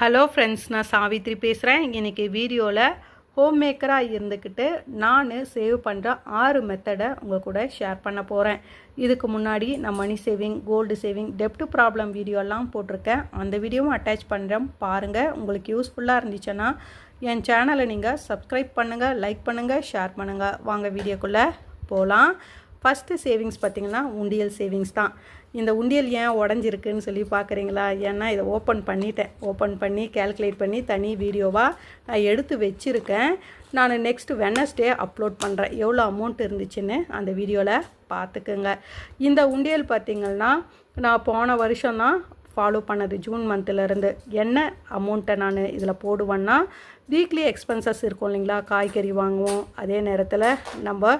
Hello friends நான் சாவித்ரி பேசுகிறேன் இன்றைக்கி வீடியோவில் ஹோம் மேக்கராக இருந்துக்கிட்டு நான் சேவ் பண்ணுற ஆறு மெத்தடை உங்கள் கூட ஷேர் பண்ண போகிறேன் இதுக்கு முன்னாடி நான் மணி சேவிங் கோல்டு சேவிங் டெப்ட் ப்ராப்ளம் வீடியோலாம் போட்டிருக்கேன். அந்த வீடியோவும் அட்டாச் பண்ணுறேன் பாருங்கள் உங்களுக்கு யூஸ்ஃபுல்லாக இருந்துச்சுன்னா என் சேனலை நீங்கள் சப்ஸ்கிரைப் பண்ணுங்கள் லைக் பண்ணுங்கள் ஷேர் பண்ணுங்கள் வாங்க வீடியோக்குள்ளே போகலாம் ஃபஸ்ட்டு சேவிங்ஸ் பார்த்திங்கன்னா உண்டியல் சேவிங்ஸ் தான். இந்த உண்டியல் ஏன் உடஞ்சிருக்குன்னு சொல்லி பார்க்குறீங்களா? ஏன்னா இதை ஓப்பன் பண்ணிட்டேன். ஓப்பன் பண்ணி கேல்குலேட் பண்ணி தனி வீடியோவாக நான் எடுத்து வச்சுருக்கேன். நான் நெக்ஸ்ட் வெனஸ்டே அப்லோட் பண்ணுறேன் எவ்வளோ அமௌண்ட் இருந்துச்சுன்னு அந்த வீடியோவில் பார்த்துக்குங்க. இந்த உண்டியல் பார்த்திங்கன்னா நான் போன வருஷம் தான் ஃபாலோ பண்ணது ஜூன் மந்த்லேருந்து என்ன அமௌண்ட்டை நான் இதில் போடுவேன்னா வீக்லி எக்ஸ்பென்சஸ் இருக்கும் இல்லைங்களா? காய்கறி வாங்குவோம். அதே நேரத்தில் நம்ம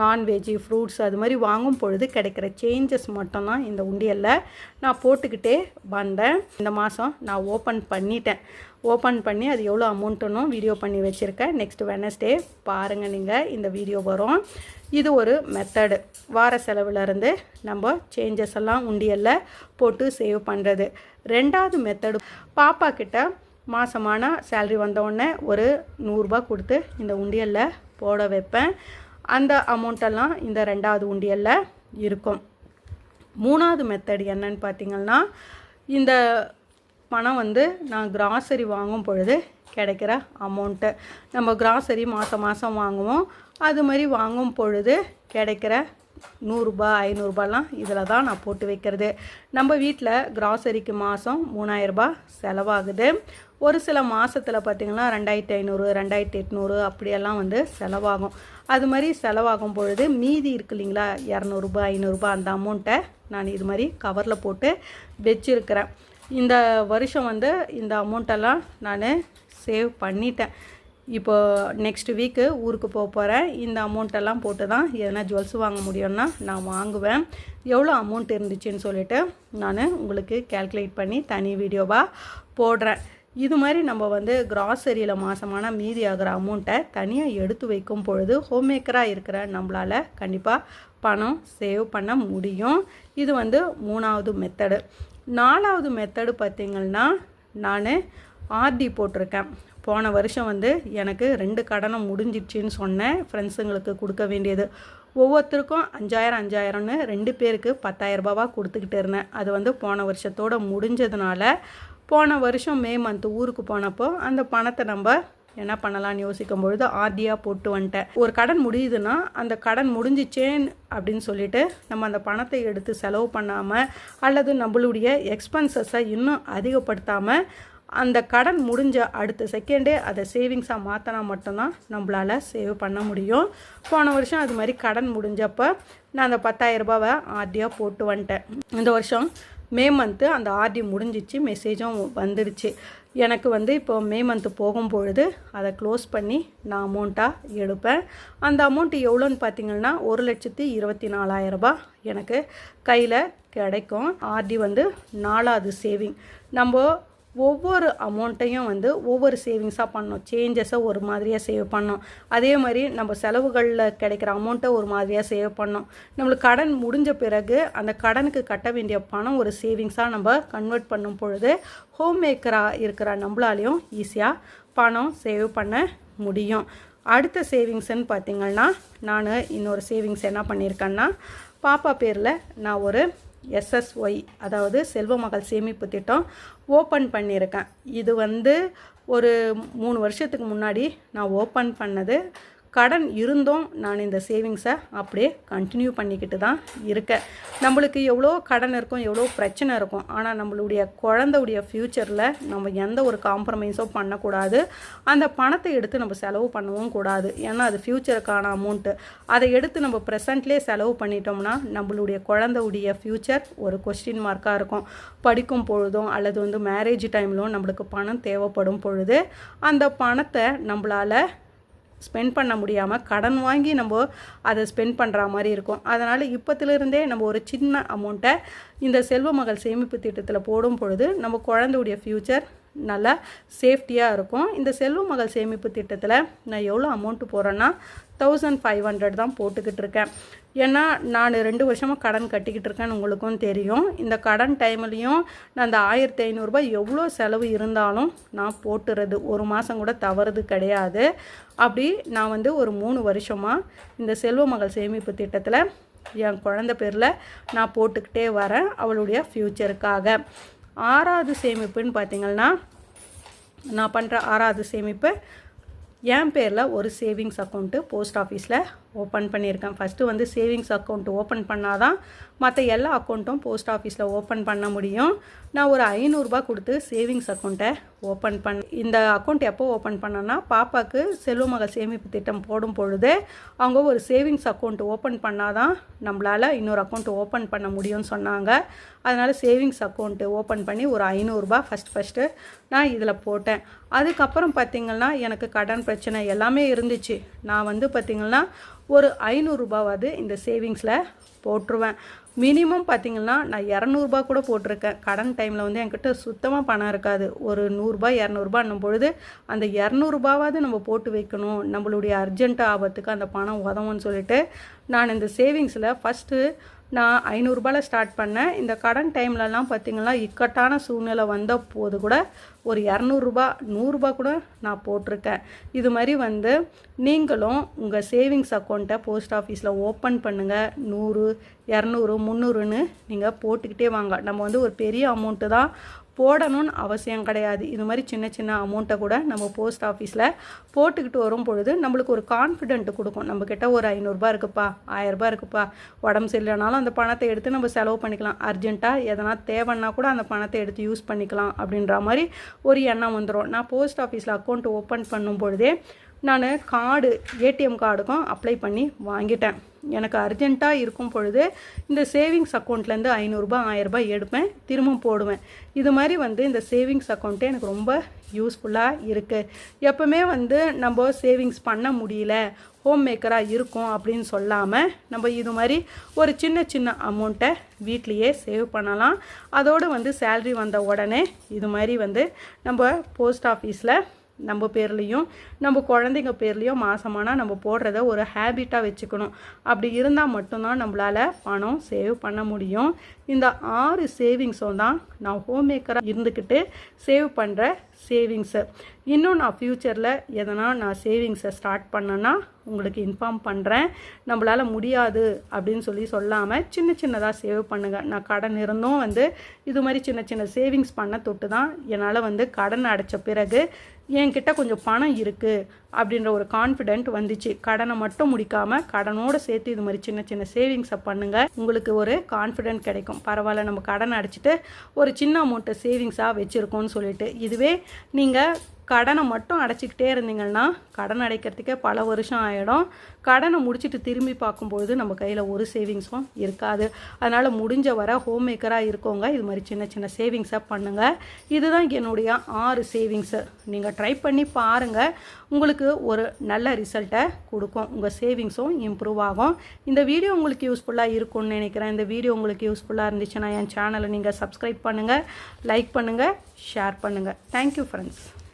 நான்வெஜ்ஜு ஃப்ரூட்ஸ் அது மாதிரி வாங்கும் பொழுது கிடைக்கிற சேஞ்சஸ் மட்டும்தான் இந்த உண்டியலில் நான் போட்டுக்கிட்டே வந்தேன். இந்த மாதம் நான் ஓப்பன் பண்ணிட்டேன். ஓப்பன் பண்ணி அது எவ்வளோ அமௌண்ட்டுன்னு வீடியோ பண்ணி வச்சுருக்கேன். நெக்ஸ்ட் வெனஸ்டே பாருங்கள் நீங்கள் இந்த வீடியோ வரும். இது ஒரு மெத்தடு வார செலவுலேருந்து நம்ம சேஞ்சஸ் எல்லாம் உண்டியலில் போட்டு சேவ் பண்ணுறது ரெண்டாவது மெத்தடு பாப்பா கிட்ட மாதமான சேல்ரி வந்தவுடனே ஒரு நூறுரூபா கொடுத்து இந்த உண்டியலில் போட வைப்பேன். அந்த அமௌண்ட்டெல்லாம் இந்த ரெண்டாவது உண்டியலில் இருக்கும். மூணாவது மெத்தட் என்னன்னு பார்த்திங்கன்னா இந்த பணம் வந்து நான் கிராசரி வாங்கும் பொழுது கிடைக்கிற அமௌண்ட்டு நம்ம கிராசரி மாதம் மாதம் வாங்குவோம். அது மாதிரி வாங்கும் பொழுது கிடைக்கிற நூறுரூபா ஐநூறுரூபாலாம் இதில் தான் நான் போட்டு வைக்கிறது. நம்ம வீட்டில் கிராசரிக்கு மாதம் மூணாயிரரூபா செலவாகுது. ஒரு சில மாதத்தில் பார்த்திங்கன்னா ரெண்டாயிரத்தி ஐநூறு ரெண்டாயிரத்தி எட்நூறு அப்படியெல்லாம் வந்து செலவாகும். அது மாதிரி செலவாகும் பொழுது மீதி இருக்கு இல்லைங்களா இரநூறுபா ஐநூறுரூபா அந்த அமௌண்ட்டை நான் இது மாதிரி கவரில் போட்டு வச்சுருக்கிறேன். இந்த வருஷம் வந்து இந்த அமௌண்ட்டெல்லாம் நான் சேவ் பண்ணிட்டேன். இப்போ நெக்ஸ்ட் வீக்கு ஊருக்கு போக போகிறேன் இந்த அமௌண்ட்டெல்லாம் போட்டு தான் எதனா ஜுவல்ஸ் வாங்க முடியும்னா நான் வாங்குவேன். எவ்வளோ அமௌண்ட் இருந்துச்சுன்னு சொல்லிட்டு நான் உங்களுக்கு கேல்குலேட் பண்ணி தனி வீடியோவாக போடுறேன். இது மாதிரி நம்ம வந்து கிராசரியில் மாதமான மீதி ஆகிற அமௌண்ட்டை தனியாக எடுத்து வைக்கும் பொழுது ஹோம் மேக்கராக இருக்கிற நம்மளால் கண்டிப்பாக பணம் சேவ் பண்ண முடியும். இது வந்து மூணாவது மெத்தடு நாலாவது மெத்தடு பார்த்திங்கன்னா நான் ஆர்டி போட்டிருக்கேன். போன வருஷம் வந்து எனக்கு ரெண்டு கடனை முடிஞ்சிடுச்சின்னு சொன்னேன். ஃப்ரெண்ட்ஸுங்களுக்கு கொடுக்க வேண்டியது. ஒவ்வொருத்தருக்கும் அஞ்சாயிரம் அஞ்சாயிரம்னு ரெண்டு பேருக்கு பத்தாயிரம் ரூபாவாக கொடுத்துக்கிட்டு இருந்தேன். அது வந்து போன வருஷத்தோடு முடிஞ்சதுனால போன வருஷம் மே மந்த் ஊருக்கு போனப்போ அந்த பணத்தை நம்ம என்ன பண்ணலாம்னு யோசிக்கும் பொழுது ஆர்டியாக போட்டு வந்துட்டேன். ஒரு கடன் முடியுதுன்னா அந்த கடன் முடிஞ்சிச்சேன் அப்படின்னு சொல்லிட்டு நம்ம அந்த பணத்தை எடுத்து செலவு பண்ணாமல் அல்லது நம்மளுடைய எக்ஸ்பென்சஸை இன்னும் அதிகப்படுத்தாமல் அந்த கடன் முடிஞ்ச அடுத்த செகண்டே அதை சேவிங்ஸாக மாற்றினா மட்டும்தான் நம்மளால் சேவ் பண்ண முடியும். போன வருஷம் அது மாதிரி கடன் முடிஞ்சப்போ நான் அந்த பத்தாயிரரூபாவை ஆர்டியாக போட்டு வந்துட்டேன். இந்த வருஷம் மே மந்த்து அந்த ஆர்டி முடிஞ்சிச்சு மெசேஜும் வந்துடுச்சு எனக்கு வந்து இப்போ மே மந்த்து போகும்பொழுது அதை க்ளோஸ் பண்ணி நான் அமௌண்ட்டாக எடுப்பேன். அந்த அமௌண்ட்டு எவ்வளோன்னு பார்த்தீங்கன்னா ஒரு லட்சத்தி இருபத்தி நாலாயிரரூபா எனக்கு கையில் கிடைக்கும். ஆர்டி வந்து நாலாவது சேவிங் நம்ம ஒவ்வொரு அமௌண்ட்டையும் வந்து ஒவ்வொரு சேவிங்ஸாக பண்ணோம் சேஞ்சஸை ஒரு மாதிரியாக சேவ் பண்ணோம் அதே மாதிரி நம்ம செலவுகளில் கிடைக்கிற அமௌண்ட்டை ஒரு மாதிரியாக சேவ் பண்ணோம் நம்மளுக்கு கடன் முடிஞ்ச பிறகு அந்த கடனுக்கு கட்ட வேண்டிய பணம் ஒரு சேவிங்ஸாக நம்ம கன்வெர்ட் பண்ணும் பொழுது ஹோம் மேக்கராக இருக்கிற நம்மளாலையும் ஈஸியாக பணம் சேவ் பண்ண முடியும். அடுத்த சேவிங்ஸ்ன்னு பார்த்திங்கன்னா நான் இன்னொரு சேவிங்ஸ் என்ன பண்ணியிருக்கேன்னா பாப்பா பேரில் நான் ஒரு எஸ்எஸ்ஒய் அதாவது செல்வ மகள் சேமிப்பு திட்டம் ஓப்பன் பண்ணியிருக்கேன். இது வந்து ஒரு மூணு வருஷத்துக்கு முன்னாடி நான் ஓப்பன் பண்ணது. கடன் இருந்தும். நான் இந்த சேவிங்ஸை அப்படியே கண்டினியூ பண்ணிக்கிட்டு தான் இருக்கேன். நம்மளுக்கு எவ்வளோ கடன் இருக்கும் எவ்வளோ பிரச்சனை இருக்கும். ஆனால் நம்மளுடைய குழந்தையுடைய ஃப்யூச்சரில் நம்ம எந்த ஒரு காம்ப்ரமைஸும் பண்ணக்கூடாது. அந்த பணத்தை எடுத்து நம்ம செலவு பண்ணவும் கூடாது. ஏன்னா அது ஃப்யூச்சருக்கான அமௌண்ட்டு அதை எடுத்து நம்ம ப்ரெசண்ட்லேயே செலவு பண்ணிட்டோம்னா நம்மளுடைய குழந்தையுடைய ஃப்யூச்சர் ஒரு கொஸ்டின் மார்க்காக இருக்கும். படிக்கும் பொழுதும் அல்லது வந்து மேரேஜ் டைம்லும் நம்மளுக்கு பணம் தேவைப்படும் பொழுது அந்த பணத்தை நம்மளால் ஸ்பெண்ட் பண்ண முடியாமல் கடன் வாங்கி நம்ம அதை ஸ்பெண்ட் பண்ணுற மாதிரி இருக்கும். அதனால் இப்போத்துலேருந்தே நம்ம ஒரு சின்ன அமௌண்ட்டை இந்த செல்வ மகள் சேமிப்பு திட்டத்தில் போடும் பொழுது நம்ம குழந்தையுடைய ஃப்யூச்சர் நல்லா சேஃப்டியாக இருக்கும். இந்த செல்வ மகள் சேமிப்பு திட்டத்தில் நான் எவ்வளோ அமௌண்ட்டு போகிறேன்னா தௌசண்ட் ஃபைவ் ஹண்ட்ரட் தான் போட்டுக்கிட்டு இருக்கேன். ஏன்னா நான் ரெண்டு வருஷமாக கடன் கட்டிக்கிட்டு இருக்கேன்னு உங்களுக்கும் தெரியும். இந்த கடன் டைம்லேயும் நான் அந்த ஆயிரத்தி ஐநூறுரூபா எவ்வளோ செலவு இருந்தாலும் நான் போட்டுறது. ஒரு மாதம் கூட தவறுது கிடையாது. அப்படி நான் வந்து ஒரு மூணு வருஷமாக இந்த செல்வ மகள் சேமிப்பு திட்டத்தில் என் குழந்த பேரில் நான் போட்டுக்கிட்டே வரேன். அவளுடைய ஃப்யூச்சருக்காக ஆறாவது சேமிப்புன்னு பார்த்தீங்கன்னா நான் பண்ணுற ஆறாவது சேமிப்பு என் பேரில் ஒரு சேவிங்ஸ் அக்கௌண்ட்டு போஸ்ட் ஆஃபீஸில் ஓப்பன் பண்ணியிருக்கேன். ஃபஸ்ட்டு வந்து சேவிங்ஸ் அக்கௌண்ட் ஓப்பன் பண்ணால் தான் மற்ற எல்லா அக்கௌண்ட்டும் போஸ்ட் ஆஃபீஸில் ஓப்பன் பண்ண முடியும். நான் ஒரு ஐநூறுரூபா கொடுத்து சேவிங்ஸ் அக்கௌண்ட்டை ஓப்பன் பண் இந்த அக்கௌண்ட் எப்போ ஓப்பன் பண்ணேன்னா பாப்பாவுக்கு செல்வமகள் சேமிப்பு திட்டம் போடும் பொழுது அவங்க ஒரு சேவிங்ஸ் அக்கௌண்ட் ஓப்பன் பண்ணால் தான் நம்மளால் இன்னொரு அக்கௌண்ட் ஓப்பன் பண்ண முடியும்னு சொன்னாங்க. அதனால் சேவிங்ஸ் அக்கௌண்ட்டு ஓப்பன் பண்ணி ஒரு ஐநூறுரூபா ஃபஸ்ட் ஃபஸ்ட்டு நான் இதில் போட்டேன். அதுக்கப்புறம் பார்த்திங்கன்னா எனக்கு கடன் பிரச்சனை எல்லாமே இருந்துச்சு. நான் வந்து பார்த்திங்கன்னா ஒரு ஐநூறுரூபாவது இந்த சேவிங்ஸில் போட்டுருவேன். மினிமம் பார்த்திங்கன்னா நான் இரநூறுபா கூட போட்டிருக்கேன். கடன் டைமில் வந்து என்கிட்ட சுத்தமாக பணம் இருக்காது. ஒரு நூறுரூபா இரநூறுபான்னும் பொழுது அந்த இரநூறுபாவாவது நம்ம போட்டு வைக்கணும். நம்மளுடைய அர்ஜென்ட் ஆபத்துக்கு அந்த பணம் உதவும்னு சொல்லிட்டு நான் இந்த சேவிங்ஸில் ஃபஸ்ட்டு நான் ஐநூறுரூபாயில் ஸ்டார்ட் பண்ணேன். இந்த கடன் டைம்லலாம் பார்த்திங்கன்னா இக்கட்டான சூழ்நிலை வந்த போது கூட ஒரு இரநூறுபா நூறுரூபா கூட நான் போட்டிருக்கேன். இது மாதிரி வந்து நீங்களும் உங்கள் சேவிங்ஸ் அக்கௌண்ட்டை போஸ்ட் ஆஃபீஸில் ஓப்பன் பண்ணுங்கள் நூறு இரநூறு முந்நூறுன்னு நீங்கள் போட்டுக்கிட்டே வாங்க. நம்ம வந்து ஒரு பெரிய அமௌண்ட்டு தான் போடணும்னு அவசியம் கிடையாது. இது மாதிரி சின்ன சின்ன அமௌண்ட்டை கூட நம்ம போஸ்ட் ஆஃபீஸில் போட்டுக்கிட்டு வரும் பொழுது நம்மளுக்கு ஒரு கான்ஃபிடென்ட் கொடுக்கும். நம்மக்கிட்ட ஒரு ஐநூறுரூபா இருக்குப்பா ஆயரரூபா இருக்குப்பா உடம்பு சரியில்லைனாலும் அந்த பணத்தை எடுத்து நம்ம செலவு பண்ணிக்கலாம். அர்ஜென்ட்டாக எதனா தேவைன்னா கூட அந்த பணத்தை எடுத்து யூஸ் பண்ணிக்கலாம் அப்படின்ற மாதிரி ஒரு எண்ணம் வந்துடும் நான் போஸ்ட் ஆஃபீஸில் அக்கௌண்ட் ஓப்பன் பண்ணும் பொழுதே நான் கார்டு ஏடிஎம் கார்டுக்கும் அப்ளை பண்ணி வாங்கிட்டேன். எனக்கு அர்ஜெண்ட்டாக இருக்கும் பொழுது இந்த சேவிங்ஸ் அக்கௌண்ட்லேருந்து ஐநூறுரூபா ஆயிரரூபா எடுப்பேன் திரும்ப போடுவேன். இது மாதிரி வந்து இந்த சேவிங்ஸ் அக்கௌண்ட்டே எனக்கு ரொம்ப யூஸ்ஃபுல்லாக இருக்குது எப்போவுமே வந்து நம்ம சேவிங்ஸ் பண்ண முடியல ஹோம் மேக்கராக இருக்கும் அப்படின்னு சொல்லாமல் நம்ம இது மாதிரி ஒரு சின்ன சின்ன அமௌண்ட்டை வீட்லேயே சேவ் பண்ணலாம். அதோடு வந்து சேல்ரி வந்த உடனே இது மாதிரி வந்து நம்ம போஸ்ட் ஆஃபீஸில் நம்ம பேர்லேயும் நம்ம குழந்தைங்க பேர்லேயும் மாதமானால் நம்ம போடுறத ஒரு ஹேபிட்டாக வச்சுக்கணும். அப்படி இருந்தால் மட்டும்தான் நம்மளால் பணம் சேவ் பண்ண முடியும். இந்த ஆறு சேவிங்ஸும் தான் நான் ஹோம் மேக்கராக இருந்துக்கிட்டு சேவ் பண்ணுற சேவிங்ஸு இன்னும் நான் ஃப்யூச்சரில் எதனா நான் சேவிங்ஸை ஸ்டார்ட் பண்ணேன்னா உங்களுக்கு இன்ஃபார்ம் பண்ணுறேன் நம்மளால் முடியாது அப்படின்னு சொல்லி சொல்லாமல் சின்ன சின்னதாக சேவ் பண்ணுங்கள் நான் கடன் இருந்தும் வந்து இது மாதிரி சின்ன சின்ன சேவிங்ஸ் பண்ண தொட்டு தான் என்னால் வந்து கடன் அடைச்ச பிறகு என்கிட்ட கொஞ்சம் பணம் இருக்குது அப்படின்ற ஒரு கான்ஃபிடென்ட் வந்துச்சு. கடனை மட்டும் முடிக்காமல் கடனோடு சேர்த்து இது மாதிரி சின்ன சின்ன சேவிங்ஸை பண்ணுங்கள் உங்களுக்கு ஒரு கான்ஃபிடென்ட் கிடைக்கும். பரவாயில்ல நம்ம கடன் அடைச்சிட்டு ஒரு சின்ன அமௌண்ட்டை சேவிங்ஸாக வச்சுருக்கோன்னு சொல்லிட்டு. இதுவே நீங்கள் கடனை மட்டும் அடைச்சிக்கிட்டே இருந்தீங்கன்னா கடன் அடைக்கிறதுக்கே பல வருஷம் ஆகிடும் கடனை முடிச்சுட்டு திரும்பி பார்க்கும்பொழுது நம்ம கையில் ஒரு சேவிங்ஸும் இருக்காது. அதனால் முடிஞ்ச வர ஹோம் மேக்கராக இருக்கவங்க இது மாதிரி சின்ன சின்ன சேவிங்ஸை பண்ணுங்கள் இதுதான் என்னுடைய ஆறு சேவிங்ஸு நீங்கள் ட்ரை பண்ணி பாருங்கள் உங்களுக்கு ஒரு நல்ல ரிசல்ட்டை கொடுக்கும். உங்கள் சேவிங்ஸும் இம்ப்ரூவ் ஆகும். இந்த வீடியோ உங்களுக்கு யூஸ்ஃபுல்லாக இருக்கும்னு நினைக்கிறேன். இந்த வீடியோ உங்களுக்கு யூஸ்ஃபுல்லாக இருந்துச்சுன்னா என் சேனலை நீங்கள் சப்ஸ்கிரைப் பண்ணுங்கள் லைக் பண்ணுங்கள் ஷேர் பண்ணுங்கள் தேங்க்யூ ஃப்ரெண்ட்ஸ்